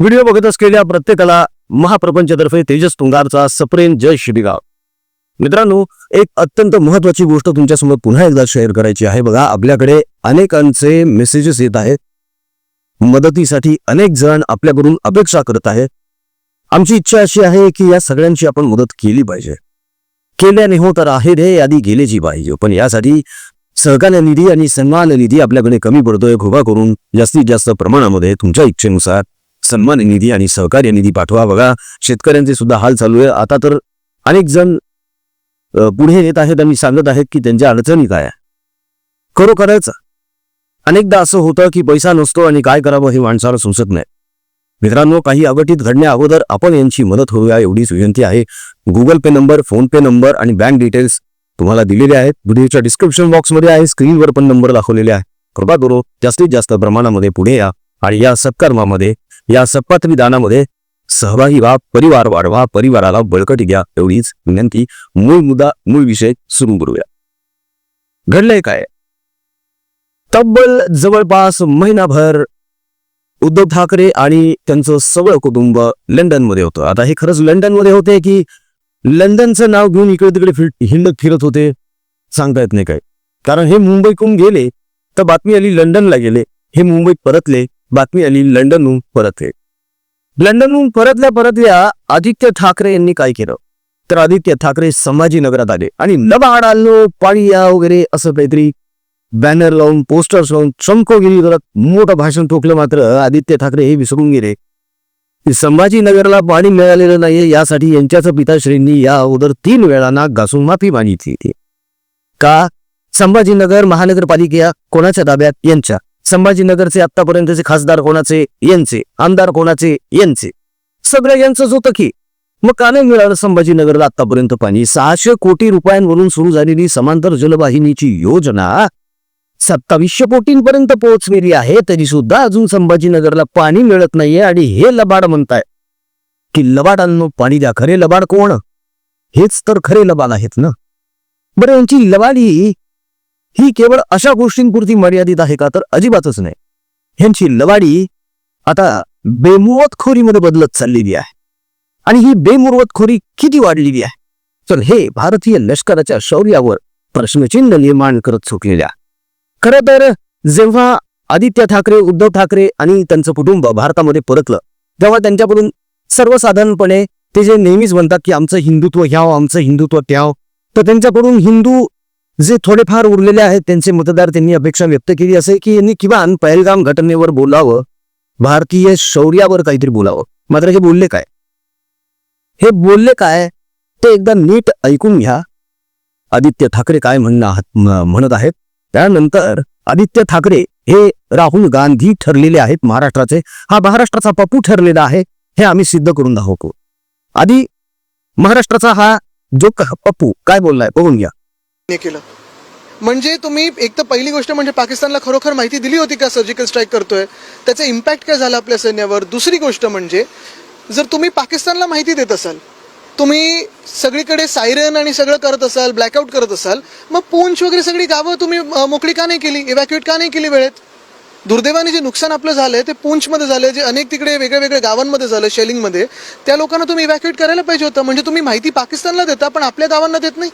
Video बघत असलेल्या प्रत्येकाला महाप्रपंचतर्फे तेजस तुंगारचा सप्रेम जय श्रीगाव मित्रांनो एक अत्यंत महत्वाची गोष्ट तुमच्यासमोर पुन्हा एकदा शेअर करायची आहे बघा. आपल्याकडे अनेकांचे मेसेजेस येत आहेत. मदतीसाठी अनेक जण आपल्याकडून अपेक्षा करत आहेत. आमची इच्छा अशी आहे की या सगळ्यांची आपण मदत केली पाहिजे. केल्याने हो तर आहे रे यादी गेलेची पाहिजे. पण यासाठी सहकार्य निधी आणि सन्मान निधी आपल्याकडे कमी पडतोय. कृपा करून जास्तीत जास्त प्रमाणामध्ये तुमच्या इच्छेनुसार सन्मान निधी आणि सहकार्य निधी पाठवा. बघा शेतकऱ्यांचे सुद्धा हाल चालू आहे. आता तर अनेक जण पुढे येत आहेत आणि सांगत आहेत की त्यांच्या अडचणी काय आहे खरोखरच अनेकदा असं होतं की पैसा नसतो आणि काय करावं हे माणसाला सुचत नाही. मित्रांनो काही अघटित घडण्या अगोदर आपण यांची मदत होऊया एवढीच विनंती आहे. Google Pay number PhonePe number आणि बँक डिटेल्स तुम्हाला दिलेले आहेत. व्हिडिओच्या डिस्क्रिप्शन बॉक्समध्ये आहे. स्क्रीनवर पण नंबर दाखवलेले आहे. कृपा करू जास्तीत जास्त प्रमाणामध्ये पुढे या आणि या सत्कर्मामध्ये या सत्पात्री सहभागी व्हा परिवार वाढवा परिवाराला बळकट घ्या एवढीच विनंती. मूळ मुद्दा मूळ विषय सुरू करूया. घडलंय काय? तब्बल जवळपास महिनाभर उद्धव ठाकरे आणि त्यांचं सगळं कुटुंब लंडनमध्ये होतं. आता हे खरंच लंडनमध्ये होते की लंडनचं नाव घेऊन इकडे तिकडे फिर हिंडत फिरत होते? सांगता येत नाही काय कारण हे मुंबईकडून गेले तर बातमी आली लंडनला गेले हे मुंबईत परतले बातमी आली लंडनहून परतले लंडनहून परतल्या परतल्या आदित्य ठाकरे यांनी काय केलं? तर आदित्य ठाकरे संभाजीनगरात आले आणि लबाड आलो पाळीया वगैरे असं काहीतरी बॅनर लावून पोस्टर्स लावून चमकोगिरी करत मोठं भाषण ठोकलं मात्र आदित्य ठाकरे हे विसरून गेले. संभाजीनगरला पाणी मिळालेलं नाहीये यासाठी यांच्याच पिताश्रींनी या अगोदर तीन वेळा नाक घासून माफी मागितली का? संभाजीनगर महानगरपालिका कोणाच्या ताब्यात? यांच्या. संभाजीनगरचे आतापर्यंतचे खासदार कोणाचे? यांचे. आमदार कोणाचे? यांचे. सगळं यांचंच होतं की. मग का नाही मिळालं संभाजीनगरला आतापर्यंत पाणी? सहाशे कोटी रुपयांवरून सुरू झालेली समांतर जलवाहिनीची योजना सत्तावीसशे कोटींपर्यंत पोहोचलेली आहे तरी सुद्धा अजून संभाजीनगरला पाणी मिळत नाहीये आणि हे लबाड म्हणताय. की लबाडांनो पाणी द्या. खरे लबाड कोण? हेच तर खरे लबाड आहेत ना. बरं यांची लबाडी ही केवळ अशा गोष्टींपुरती मर्यादित आहे का तर अजिबातच नाही. ह्यांची लवाडी आता बेमुवतखोरीमध्ये बदलत चाललेली आहे. आणि ही बेमुरवतखोरी किती वाढलेली आहे? तर हे भारतीय लष्कराच्या शौर्यावर प्रश्नचिन्ह निर्माण करत सुटलेल्या खरं तर जेव्हा आदित्य ठाकरे उद्धव ठाकरे आणि त्यांचं कुटुंब भारतामध्ये परतलं तेव्हा त्यांच्याकडून सर्वसाधारणपणे ते जे नेहमीच म्हणतात की आमचं हिंदुत्व ह्याव आमचं हिंदुत्व त्याव तर त्यांच्याकडून हिंदू जे थोडेफार उरलेले आहेत त्यांचे मतदार त्यांनी अपेक्षा व्यक्त केली असे की यांनी किमान पहलगाम घटनेवर बोलावं भारतीय शौर्यावर काहीतरी बोलावं. मात्र हे बोलले काय? हे बोलले काय? ते एकदा नीट ऐकून घ्या. आदित्य ठाकरे काय म्हणणं म्हणत आहेत? त्यानंतर आदित्य ठाकरे हे राहुल गांधी ठरलेले आहेत महाराष्ट्राचे. हा महाराष्ट्राचा पप्पू ठरलेला आहे हे आम्ही सिद्ध करून दाखवतो. आधी महाराष्ट्राचा हा जो क- पप्पू काय बोललाय? बघून घ्या. केलं. म्हणजे तुम्ही एक तर पहिली गोष्ट म्हणजे पाकिस्तानला खरोखर माहिती दिली होती का सर्जिकल स्ट्राईक करतोय? त्याचा इम्पॅक्ट काय झाला आपल्या सैन्यावर? दुसरी गोष्ट म्हणजे जर तुम्ही पाकिस्तानला माहिती देत असाल तुम्ही सगळीकडे सायरन आणि सगळं करत असाल ब्लॅकआउट करत असाल मग पूंछ वगैरे सगळी गावं तुम्ही मोकळी का नाही केली? इव्हॅक्युएट का नाही केली वेळेत? दुर्दैवाने जे नुकसान आपलं झालंय ते पूंछमध्ये झालं जे अनेक तिकडे वेगळ्या वेगळ्या गावांमध्ये झालं शेलिंगमध्ये त्या लोकांना तुम्ही इव्हॅक्युएट करायला पाहिजे होतं. म्हणजे तुम्ही माहिती पाकिस्तानला देता पण आपल्या गावांना देत नाही.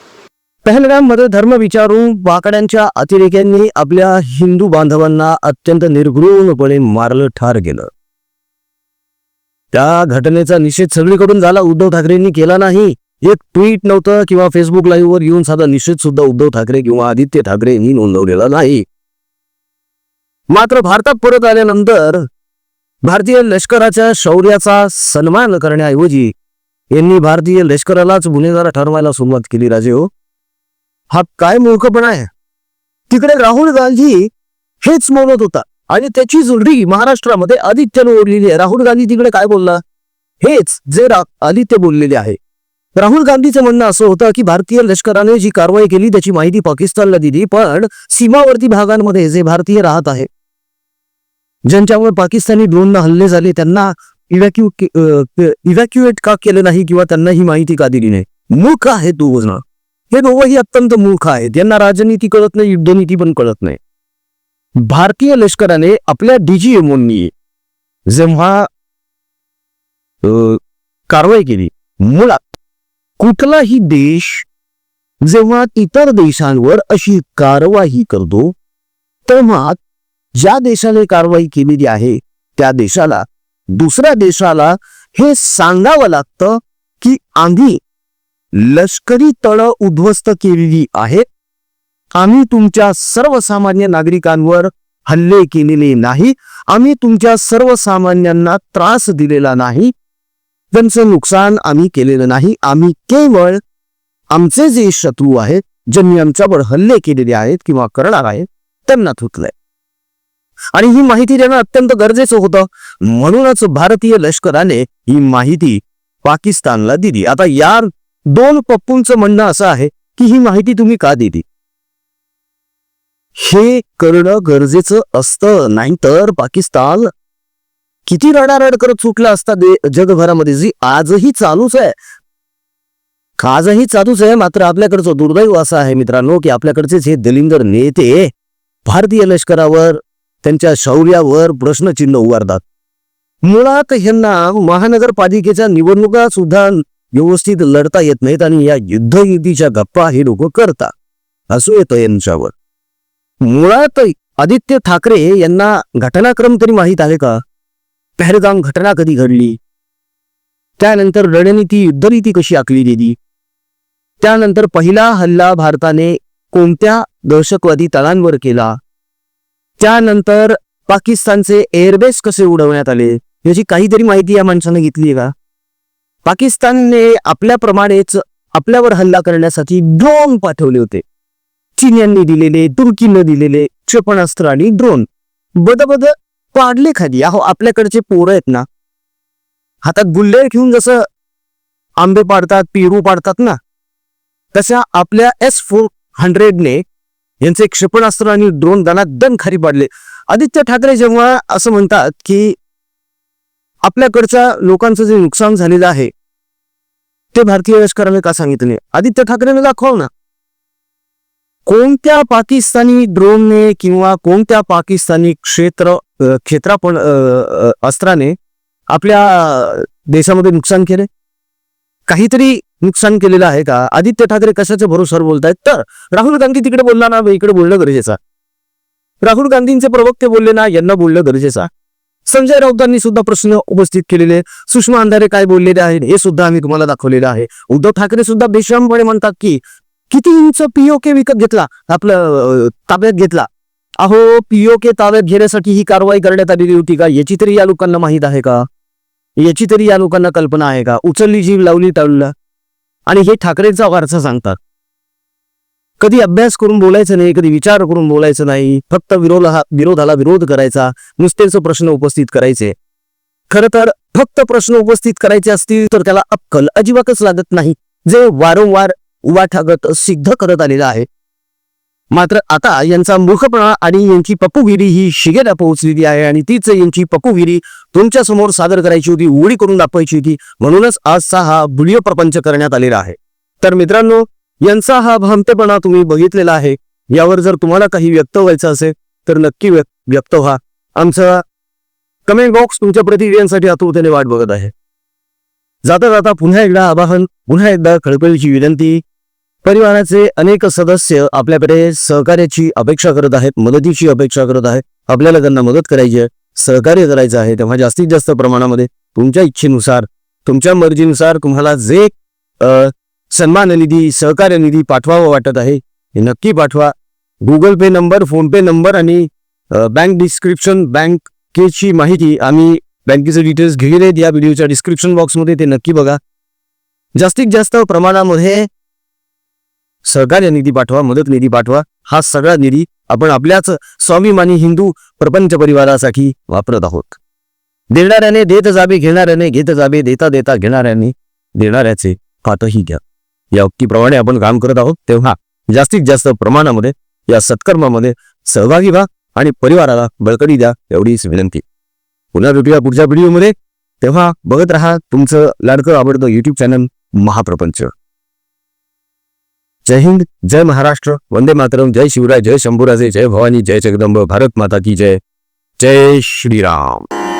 पहलगाममध्ये धर्म विचारून वाकड्यांच्या अतिरेक्यांनी आपल्या हिंदू बांधवांना अत्यंत निर्घृणपणे मारलं ठार केलं. त्या घटनेचा निषेध सगळीकडून झाला. उद्धव ठाकरेंनी केला नाही. एक ट्विट नव्हतं किंवा फेसबुक लाईव्हवर येऊन साधा निषेध सुद्धा उद्धव ठाकरे किंवा आदित्य ठाकरे यांनी नोंदवलेला नाही. मात्र भारतात परत आल्यानंतर भारतीय लष्कराच्या शौर्याचा सन्मान करण्याऐवजी यांनी भारतीय लष्करालाच गुन्हेगार ठरवायला सुरुवात केली राजे हो. हा काय मूर्खपणा आहे? तिकडे राहुल गांधी हेच बोलत होता आणि त्याची जुलरी महाराष्ट्रामध्ये आदित्यनं ओढलेली आहे. राहुल गांधी तिकडे काय बोलला? हेच जे आदित्य बोललेले आहे. राहुल गांधीचं म्हणणं असं होतं की भारतीय लष्कराने जी कारवाई केली त्याची माहिती पाकिस्तानला दिली पण सीमावर्ती भागांमध्ये जे भारतीय राहत आहे ज्यांच्यावर पाकिस्तानी ड्रोननं हल्ले झाले त्यांना इव्हॅक्यु इव्हॅक्युएट का केलं नाही किंवा त्यांना ही माहिती का दिली नाही? मूर्ख आहे तू बोलणं हे दोघंही अत्यंत मूर्ख आहेत. यांना राजनीती कळत नाही युद्धनीती पण कळत नाही. भारतीय लष्कराने आपल्या डीजीएमओनी जेव्हा कारवाई केली मुळात कुठलाही देश जेव्हा इतर देशांवर अशी कारवाई करतो तेव्हा ज्या देशाने कारवाई केलेली आहे त्या देशाला दुसऱ्या देशाला हे सांगावं लागतं की आम्ही लष्करी तळ उद्ध्वस्त केलेली आहेत. आम्ही तुमच्या सर्वसामान्य नागरिकांवर हल्ले केलेले नाही. आम्ही तुमच्या सर्वसामान्यांना त्रास दिलेला नाही. त्यांचं नुकसान आम्ही केलेलं नाही. आम्ही केवळ आमचे जे शत्रू आहेत ज्यांनी आमच्यावर हल्ले केलेले आहेत किंवा करणार आहेत त्यांना थुकलंय. आणि ही माहिती देणं अत्यंत गरजेचं होतं. म्हणूनच भारतीय लष्कराने ही माहिती पाकिस्तानला दिली. आता या दोन पप्पूंचं म्हणणं असं आहे की ही माहिती तुम्ही का दिली? हे करणं गरजेचं असतं नाहीतर पाकिस्तान किती रडारड करत सुटला असता दे- जगभरामध्ये जी आजही चालूच आहे. आजही चालूच आहे मात्र आपल्याकडचं दुर्दैव असं आहे मित्रांनो की आपल्याकडचे जे दलिंदर नेते भारतीय लष्करावर त्यांच्या शौर्यावर प्रश्नचिन्ह उभारतात. मुळात ह्यांना महानगरपालिकेच्या निवडणुका सुद्धा व्यवस्थित लढता येत नाहीत आणि या युद्धयुद्धीच्या गप्पा हे लोक करतात. असू येतं यांच्यावर. मुळात आदित्य ठाकरे यांना घटनाक्रम तरी माहीत आहे का? पहलगाम घटना कधी घडली? त्यानंतर रणनीती युद्धनीती कशी आखली गेली? त्यानंतर पहिला हल्ला भारताने कोणत्या दहशतवादी तळांवर केला? त्यानंतर पाकिस्तानचे एअरबेस कसे उडवण्यात आले? याची काहीतरी माहिती या माणसानं घेतली आहे का? पाकिस्तानने आपल्याप्रमाणेच आपल्यावर हल्ला करण्यासाठी ड्रोन पाठवले होते. चीन यांनी दिलेले तुर्कीनं दिलेले क्षेपणास्त्र आणि ड्रोन बदबद पाडले खाली. अहो आपल्याकडचे पोरं आहेत ना. हातात गुल्लेर घेऊन जसं आंबे पाडतात पेरू पाडतात ना तशा आपल्या एस फोर हंड्रेडने यांचे क्षेपणास्त्र आणि ड्रोन दनात दन खाली पाडले. आदित्य ठाकरे जेव्हा असं म्हणतात की आपल्याकडच्या लोकांचं जे नुकसान झालेलं आहे ते भारतीय लष्कराने का सांगितलं नाही? आदित्य ठाकरेने दाखव ना. कोणत्या पाकिस्तानी ड्रोनने किंवा कोणत्या पाकिस्तानी क्षेत्र क्षेत्रापण अस्त्राने आपल्या देशामध्ये नुकसान केले? काहीतरी नुकसान केलेलं आहे का? आदित्य ठाकरे कशाच्या भरोसावर बोलतायत? तर राहुल गांधी तिकडे बोलला ना इकडे बोलणं गरजेचं राहुल गांधींचे प्रवक्ते बोलले ना यांना बोलणं गरजेचं संजय राऊतांनी सुद्धा प्रश्न उपस्थित केलेले सुषमा अंधारे काय बोललेले आहेत हे सुद्धा आम्ही तुम्हाला दाखवलेलं आहे. उद्धव ठाकरे सुद्धा बेशरमपणे म्हणतात की किती इंच पीओके विकत घेतला आपलं ताब्यात घेतला. अहो पीओके ताब्यात घेण्यासाठी ही कारवाई करण्यात आलेली होती का याची तरी या लोकांना माहीत आहे का? याची तरी या लोकांना कल्पना आहे का? उचलली जीव लावली टाळला आणि हे ठाकरेंचा वारसा सांगतात. कधी अभ्यास करून बोलायचं नाही कधी विचार करून बोलायचं नाही फक्त विरोधा विरोधाला विरोध करायचा नुसतेच प्रश्न उपस्थित करायचे. खर तर फक्त प्रश्न उपस्थित करायचे असतील तर त्याला अक्कल अजिबातच लागत नाही जे वारंवार उवाठागत सिद्ध करत आलेलं आहे. मात्र आता यांचा मूर्खपणा आणि यांची पप्पूगिरी ही शिगेला पोहोचलेली आहे आणि तीच यांची पप्पूगिरी तुमच्यासमोर सादर करायची होती उघडी करून दाखवायची होती म्हणूनच आजचा हा व्हिडिओ प्रपंच करण्यात आलेला आहे. तर मित्रांनो यांचा हा भामतेपणा तुम्ही बघितलेला आहे. यावर जर तुम्हाला काही व्यक्त व्हायचं असेल तर नक्की व्यक्त व्यक्त व्हा. आमचा कमेंट बॉक्स तुमच्या प्रतिक्रियांसाठी आतुरतेने वाट बघत आहे. जाता जाता पुन्हा एकदा आवाहन पुन्हा एकदा खळपळीची विनंती. परिवाराचे अनेक सदस्य आपल्याकडे सहकार्याची अपेक्षा करत आहेत मदतीची अपेक्षा करत आहेत. आपल्याला त्यांना मदत करायची आहे सहकार्य करायचं आहे तेव्हा जास्तीत जास्त प्रमाणामध्ये तुमच्या इच्छेनुसार तुमच्या मर्जीनुसार तुम्हाला जे सन्मान निधी सहकार्य निधी पाठवावं वाटत आहे. हे नक्की पाठवा. Google Pay number PhonePe number आणि बँक डिस्क्रिप्शन बँकेची माहिती आम्ही बँकेचे डिटेल्स घेतले आहेत या व्हिडिओच्या डिस्क्रिप्शन बॉक्समध्ये ते नक्की बघा. जास्तीत जास्त प्रमाणामध्ये सहकार्य निधी पाठवा मदत निधी पाठवा. हा सगळा निधी आपण आपल्याच स्वाभिमानी हिंदू प्रपंच परिवारासाठी वापरत आहोत. देणाऱ्याने देत जावे घेणाऱ्याने घेत जावे देता देता घेणाऱ्याने देणाऱ्याचे पातही घ्या. या उक्तीप्रमाणे आपण काम करत आहोत तेव्हा जास्तीत जास्त प्रमाणामध्ये या सत्कर्मामध्ये सहभागी व्हा आणि परिवाराला बळकटी द्या एवढीच विनंती. पुन्हा भेटूया पुढच्या व्हिडिओमध्ये. तेव्हा बघत राहा तुमचं लाडकं आवडतं युट्यूब चॅनल महाप्रपंच. जय हिंद जय महाराष्ट्र वंदे मातरम जय शिवराय जय शंभूराजे जय भवानी जय जगदंब भारत माता की जय. जय श्रीराम.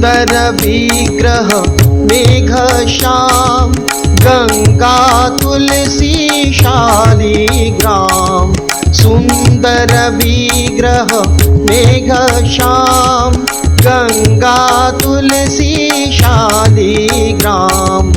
सुंदर विग्रह मेघ श्याम गङ्गा तुलसी शालिग्राम सुंदर विग्रह मेघ श्याम गङ्गा तुलसी शालिग्राम